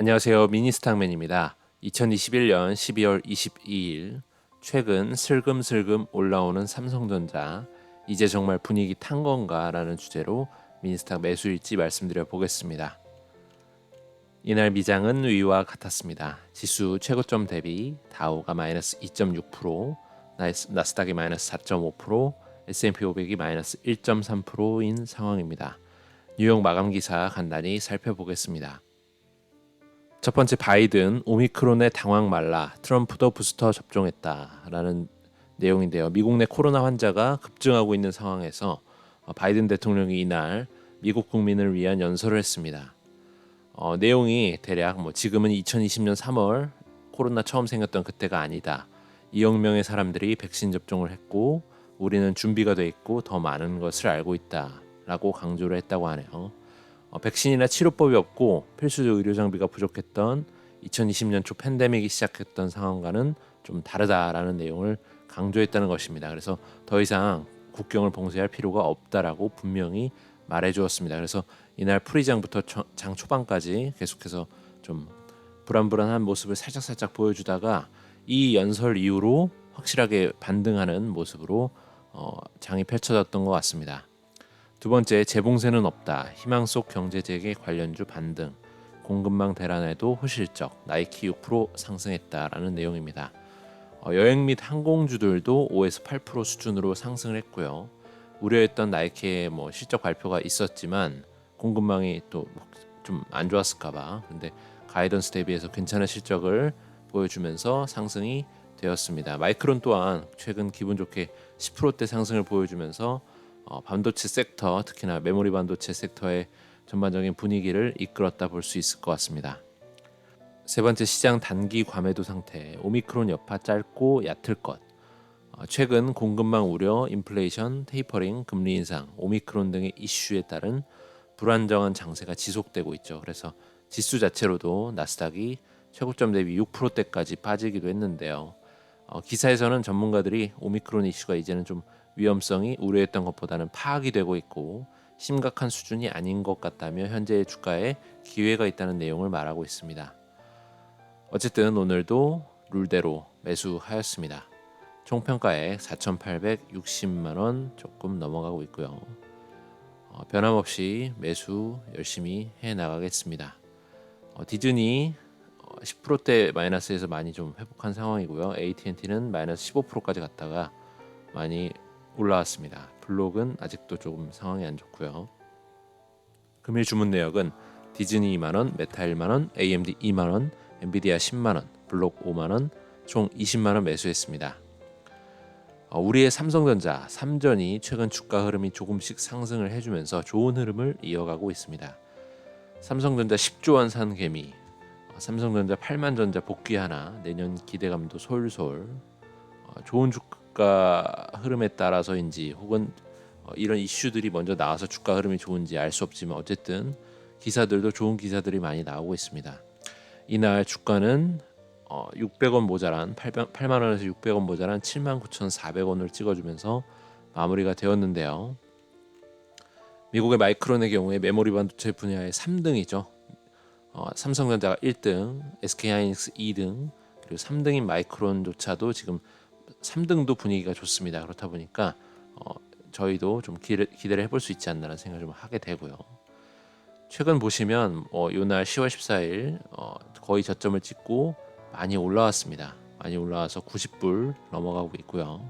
안녕하세요. 미니스탁맨입니다. 2021년 12월 22일 최근 슬금슬금 올라오는 삼성전자 이제 정말 분위기 탄 건가라는 주제로 미니스탁 매수일지 말씀드려 보겠습니다. 이날 미장은 위와 같았습니다. 지수 최고점 대비 다우가 마이너스 2.6%, 나스- 나스닥이 마이너스 4.5%, S&P 500이 마이너스 1.3%인 상황입니다. 뉴욕 마감 기사 간단히 살펴보겠습니다. 첫 번째 바이든 오미크론에 당황 말라 트럼프도 부스터 접종했다라는 내용인데요. 미국 내 코로나 환자가 급증하고 있는 상황에서 어, 바이든 대통령이 이날 미국 국민을 위한 연설을 했습니다. 어, 내용이 대략 뭐 지금은 2020년 3월 코로나 처음 생겼던 그때가 아니다. 2억 명의 사람들이 백신 접종을 했고 우리는 준비가 돼 있고 더 많은 것을 알고 있다라고 강조를 했다고 하네요. 어, 백신이나 치료법이 없고 필수적 의료 장비가 부족했던 2020년 초 팬데믹이 시작했던 상황과는 좀 다르다라는 내용을 강조했다는 것입니다. 그래서 더 이상 국경을 봉쇄할 필요가 없다라고 분명히 말해 주었습니다. 그래서 이날 풀이장부터 초- 장 초반까지 계속해서 좀 불안불안한 모습을 살짝살짝 보여주다가 이 연설 이후로 확실하게 반등하는 모습으로 어, 장이 펼쳐졌던 것 같습니다. 두 번째 재봉쇄는 없다. 희망 속 경제 재개 관련주 반등. 공급망 대란에도 호실적. 나이키 6% 상승했다라는 내용입니다. 어, 여행 및 항공주들도 5에서 8% 수준으로 상승을 했고요. 우려했던 나이키의 뭐 실적 발표가 있었지만 공급망이 또 좀 안 좋았을까봐. 근데 가이던스 대비해서 괜찮은 실적을 보여주면서 상승이 되었습니다. 마이크론 또한 최근 기분 좋게 10%대 상승을 보여주면서 어, 반도체 섹터 특히나 메모리 반도체 섹터의 전반적인 분위기를 이끌었다 볼 수 있을 것 같습니다. 세 번째 시장 단기 과매도 상태 오미크론 여파 짧고 얕을 것 어, 최근 공급망 우려, 인플레이션, 테이퍼링, 금리 인상, 오미크론 등의 이슈에 따른 불안정한 장세가 지속되고 있죠. 그래서 지수 자체로도 나스닥이 최고점 대비 6%대까지 빠지기도 했는데요. 어, 기사에서는 전문가들이 오미크론 이슈가 이제는 좀 위험성이 우려했던 것보다는 파악이 되고 있고 심각한 수준이 아닌 것 같다며 현재의 주가에 기회가 있다는 내용을 말하고 있습니다. 어쨌든 오늘도 룰대로 매수하였습니다. 총평가액 4,860만 원 조금 넘어가고 있고요. 어, 변함없이 매수 열심히 해 나가겠습니다. 어, 디즈니 어, 10%대 마이너스에서 많이 좀 회복한 상황이고요. AT&T는 마이너스 15%까지 갔다가 많이 올라왔습니다. 블록은 아직도 조금 상황이 안 좋고요. 금일 주문 내역은 디즈니 2만 원, 메타 1만 원, AMD 2만 원, 엔비디아 10만 원, 블록 5만 원, 총 20만 원 매수했습니다. 어, 우리의 삼성전자 3전이 최근 주가 흐름이 조금씩 상승을 해주면서 좋은 흐름을 이어가고 있습니다. 삼성전자 10조 원 산 개미, 어, 삼성전자 8만 전자 복귀 하나, 내년 기대감도 솔솔. 어, 좋은 주가 흐름에 따라서인지 혹은 어, 이런 이슈들이 먼저 나와서 주가 흐름이 좋은지 알 수 없지만 어쨌든 기사들도 좋은 기사들이 많이 나오고 있습니다. 이날 주가는 어, 600원 모자란 8만 원에서 600원 모자란 79,400원을 찍어주면서 마무리가 되었는데요. 미국의 마이크론의 경우에 메모리 반도체 분야의 3등이죠. 어, 삼성전자가 1등, SK하이닉스 2등, 그리고 3등인 마이크론조차도 지금 3등도 분위기가 좋습니다. 그렇다 보니까 어, 저희도 좀 기대, 기대를 해볼 수 있지 않나라는 생각을 좀 하게 되고요. 최근 보시면 어, 요날 10월 14일 어, 거의 저점을 찍고 많이 올라왔습니다. 많이 올라와서 90불 넘어가고 있고요.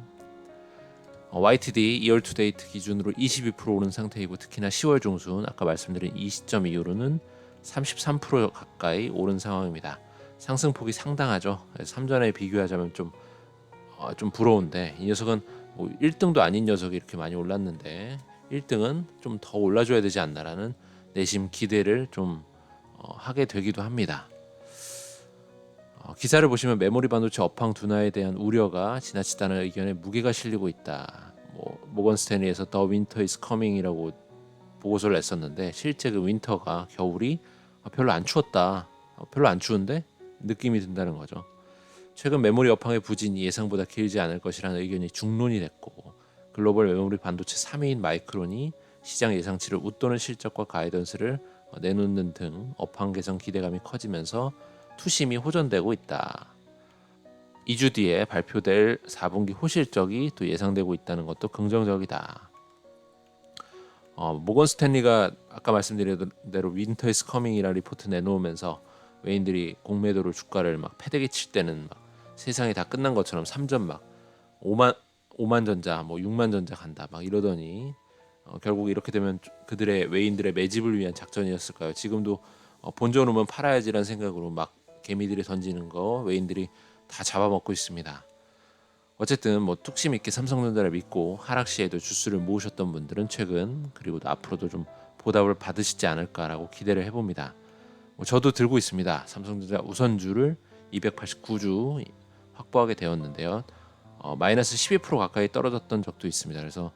어, YTD 2월 투데이트 기준으로 22% 오른 상태이고 특히나 10월 중순 아까 말씀드린 이 시점 이후로는 33% 가까이 오른 상황입니다. 상승폭이 상당하죠. 3전에 비교하자면 좀, 어, 좀 부러운데 이 녀석은 뭐 1등도 아닌 녀석이 이렇게 많이 올랐는데 1등은 좀 더 올라줘야 되지 않나라는 내심 기대를 좀 어, 하게 되기도 합니다. 어, 기사를 보시면 메모리 반도체 업황 둔화에 대한 우려가 지나치다는 의견에 무게가 실리고 있다. 뭐 모건 스탠리에서 더 윈터 이즈 커밍이라고 보고서를 냈었는데 실제 그 윈터가 겨울이 별로 안 추웠다. 어, 별로 안 추운데 느낌이 든다는 거죠. 최근 메모리 업황의 부진이 예상보다 길지 않을 것이라는 의견이 중론이 됐고 글로벌 메모리 반도체 3위인 마이크론이 시장 예상치를 웃도는 실적과 가이던스를 어, 내놓는 등 업황 개선 기대감이 커지면서 투심이 호전되고 있다. 2주 뒤에 발표될 4분기 호실적이 또 예상되고 있다는 것도 긍정적이다. 어, 모건 스탠리가 아까 말씀드린 대로 윈터 이스 커밍이라는 리포트 내놓으면서 외인들이 공매도로 주가를 막 패대기 칠 때는 막 세상이 다 끝난 것처럼 3전 막 5만 5만 전자 뭐 6만 전자 간다 막 이러더니 어, 결국 이렇게 되면 그들의 외인들의 매집을 위한 작전이었을까요? 지금도 어, 본전 오면 팔아야지라는 생각으로 막 개미들이 던지는 거 외인들이 다 잡아먹고 있습니다. 어쨌든 뭐 뚝심 있게 삼성전자를 믿고 하락 시에도 주수를 모으셨던 분들은 최근 그리고 또 앞으로도 좀 보답을 받으시지 않을까라고 기대를 해봅니다. 뭐 저도 들고 있습니다. 삼성전자 우선주를 289주 확보하게 되었는데요. 어, 마이너스 12% 가까이 떨어졌던 적도 있습니다. 그래서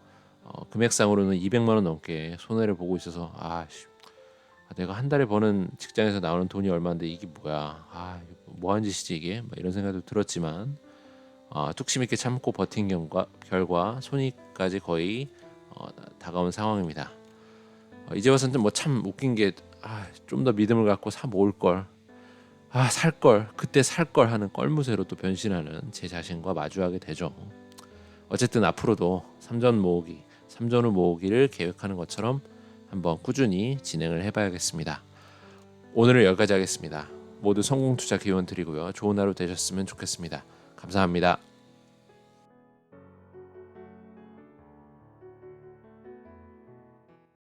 어, 금액상으로는 200만 원 넘게 손해를 보고 있어서 아, 내가 한 달에 버는 직장에서 나오는 돈이 얼마인데 이게 뭐야? 아, 뭐 하는 짓이지 이게? 막 이런 생각도 들었지만 어, 뚝심 있게 참고 버틴 경과, 결과 손익까지 거의 어, 다가온 상황입니다. 어, 이제 와서는 뭐 참 웃긴 게 아, 좀더 믿음을 갖고 사 모을 걸. 아, 살 걸. 그때 살 걸 하는 껄무새로 또 변신하는 제 자신과 마주하게 되죠. 어쨌든 앞으로도 삼전 모으기, 삼전 후 모으기를 계획하는 것처럼 한번 꾸준히 진행을 해 봐야겠습니다. 오늘은 여기까지 하겠습니다. 모두 성공 투자 기원 드리고요. 좋은 하루 되셨으면 좋겠습니다. 감사합니다.